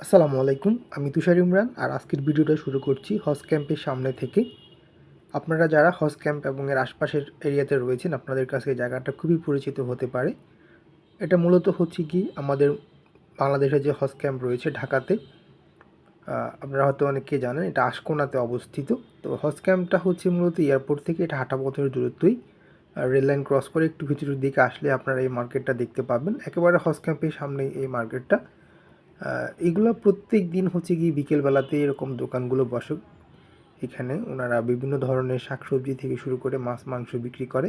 আসসালামু আলাইকুম, আমি তুষার ইমরান আর আজকের ভিডিওটা শুরু করছি হজ ক্যাম্পের সামনে থেকে। আপনারা যারা হজ ক্যাম্প এবং এর আশপাশের এরিয়াতে রয়েছেন, আপনাদের কাছে জায়গাটা খুবই পরিচিত হতে পারে। এটা মূলত হচ্ছে কি, আমাদের বাংলাদেশে যে হজ ক্যাম্প রয়েছে ঢাকাতে আপনারা হয়তো অনেকে জানেন, এটা আশকোনাতে অবস্থিত। তো হজ ক্যাম্পটা হচ্ছে মূলত এয়ারপোর্ট থেকে এটা হাঁটা পথের দূরত্বই। রেল লাইন ক্রস করে একটু ভিতরের দিকে আসলে আপনারা এই মার্কেটটা দেখতে পাবেন। একেবারে হজ ক্যাম্পের সামনেই এই মার্কেটটা। এগুলো প্রত্যেক দিন হচ্ছে কি বিকেলবেলাতে এরকম দোকানগুলো বসে। এখানে ওনারা বিভিন্ন ধরনের শাকসবজি থেকে শুরু করে মাছ, মাংস বিক্রি করে।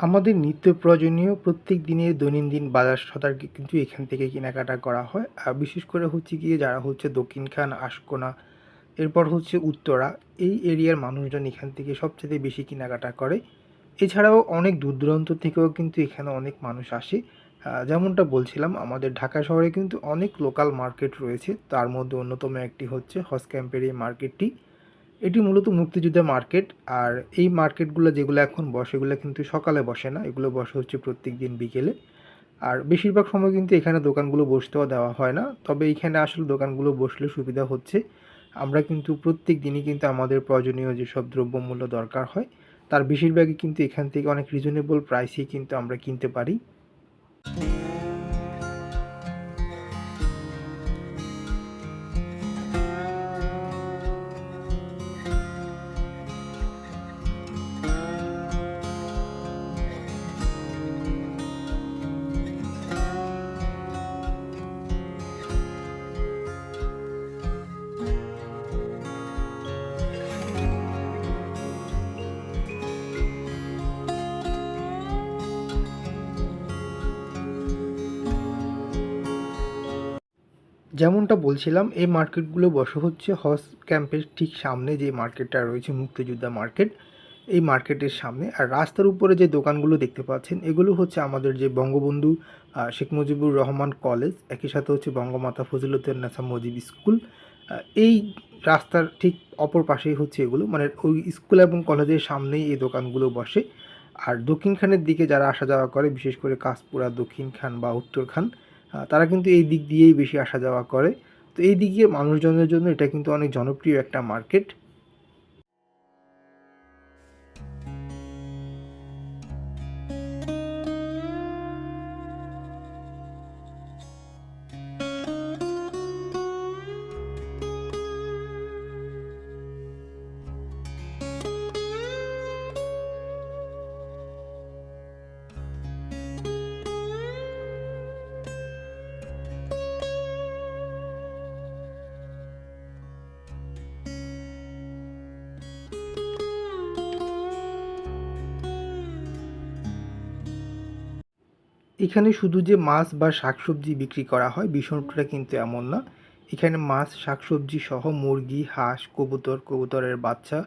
আমাদের নিত্য প্রয়োজনীয় প্রত্যেক দিনের দৈনন্দিন বাজার সদার কিন্তু এখান থেকে কেনাকাটা করা হয়। আর বিশেষ করে হচ্ছে গিয়ে যারা হচ্ছে দক্ষিণখান, আশকোনা, এরপর হচ্ছে উত্তরা, এই এরিয়ার মানুষজন এখান থেকে সবচেয়ে বেশি কেনাকাটা করে। এছাড়াও অনেক দূর দূরান্ত থেকেও কিন্তু এখানে অনেক মানুষ আসে। যেমনটা বলছিলাম, আমাদের ঢাকা শহরে কিন্তু অনেক লোকাল মার্কেট রয়েছে। তার মধ্যে অন্যতম একটি হচ্ছে হজ ক্যাম্পের এই মার্কেটটি এটি মূলত মুক্তিযোদ্ধা মার্কেট, আর এই মার্কেটগুলো যেগুলো এখন বসে, এগুলো কিন্তু সকালে বসে না, এগুলো বসে হচ্ছে প্রত্যেক দিন বিকেলে। আর বেশিরভাগ সময় কিন্তু এখানে দোকানগুলো বসতেও দেওয়া হয় না, তবে এখানে আসলে দোকানগুলো বসলে সুবিধা হচ্ছে। আমরা কিন্তু প্রত্যেক দিনই কিন্তু আমাদের প্রয়োজনীয় যেসব দ্রব্যমূল্য দরকার হয়, তার বেশিরভাগই কিন্তু এখান থেকে অনেক রিজনেবল প্রাইসেই কিন্তু আমরা কিনতে পারি। যেমনটা বলছিলাম, এই মার্কেটগুলো বসে হচ্ছে হজ ক্যাম্পের ঠিক সামনে যে মার্কেটটা রয়েছে, মুক্তিযোদ্ধা মার্কেট, এই মার্কেটের সামনে। আর রাস্তার উপরে যে দোকানগুলো দেখতে পাচ্ছেন, এগুলো হচ্ছে আমাদের যে বঙ্গবন্ধু শেখ মুজিবুর রহমান কলেজ, একই সাথে হচ্ছে বঙ্গমাতা ফজিলতুন্নেসা মুজিব স্কুল। এই রাস্তার ঠিক অপর পাশেই হচ্ছে এগুলো মানে ওই স্কুল এবং কলেজের সামনেই এই দোকানগুলো বসে। আর দক্ষিণখানের দিকে যারা আসা যাওয়া করে, বিশেষ করে কাশপুরা দক্ষিণখান বা উত্তরখান তারা কিন্তু এই দিক দিয়েই বেশি আসা যাওয়া করে। তো এই দিকে মানুষজনের জন্য এটা কিন্তু অনেক জনপ্রিয় একটা মার্কেট এখানে শুধু যে মাছ বা শাকসবজি বিক্রি করা হয় বিষয়টা কিন্তু এমন না। এখানে মাছ, শাকসবজি সহ মুরগি, হাঁস, কবুতর, কবুতরের বাচ্চা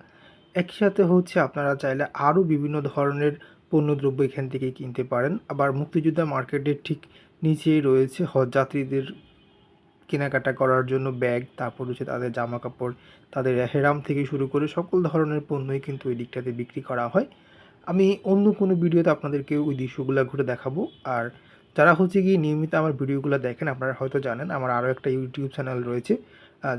একই সাথে হচ্ছে আপনারা চাইলে আরও বিভিন্ন ধরনের পণ্যদ্রব্য এখান থেকে কিনতে পারেন। আবার মুক্তিযোদ্ধা মার্কেটের ঠিক নিচেই রয়েছে হজ যাত্রীদের কেনাকাটা করার জন্য ব্যাগ, তারপর হচ্ছে তাদের জামা কাপড় তাদের হেরাম থেকে শুরু করে সকল ধরনের পণ্যই কিন্তু ওই দিকটাতে বিক্রি করা হয়। আমি অন্য কোনো ভিডিওতে আপনাদেরকে ওই দৃশ্যগুলো ঘুরে দেখাবো। আর যারা হচ্ছে গিয়ে নিয়মিত আমার ভিডিওগুলো দেখেন, আপনারা হয়তো জানেন, আমার আরও একটা ইউটিউব চ্যানেল রয়েছে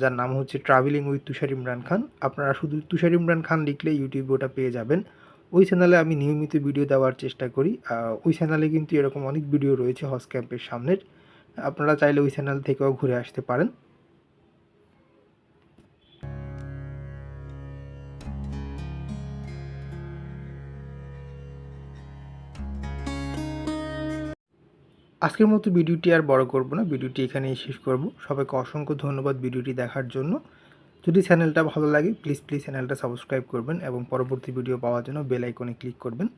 যার নাম হচ্ছে ট্রাভেলিং উইথ তুষার ইমরান খান। আপনারা শুধু তুষার ইমরান খান লিখলে ইউটিউবে ওটা পেয়ে যাবেন। ওই চ্যানেলে আমি নিয়মিত ভিডিও দেওয়ার চেষ্টা করি। ওই চ্যানেলে কিন্তু এরকম অনেক ভিডিও রয়েছে হজ ক্যাম্পের সামনের। আপনারা চাইলে ওই চ্যানেল থেকেও ঘুরে আসতে পারেন। আজকের মতো ভিডিওটি আর বড় করব না, ভিডিওটি এখানেই শেষ করব। সবাইকে অসংখ্য ধন্যবাদ ভিডিওটি দেখার জন্য। যদি চ্যানেলটা ভালো লাগে প্লিজ প্লিজ চ্যানেলটা সাবস্ক্রাইব করবেন এবং পরবর্তী ভিডিও পাওয়ার জন্য বেল আইকনে ক্লিক করবেন।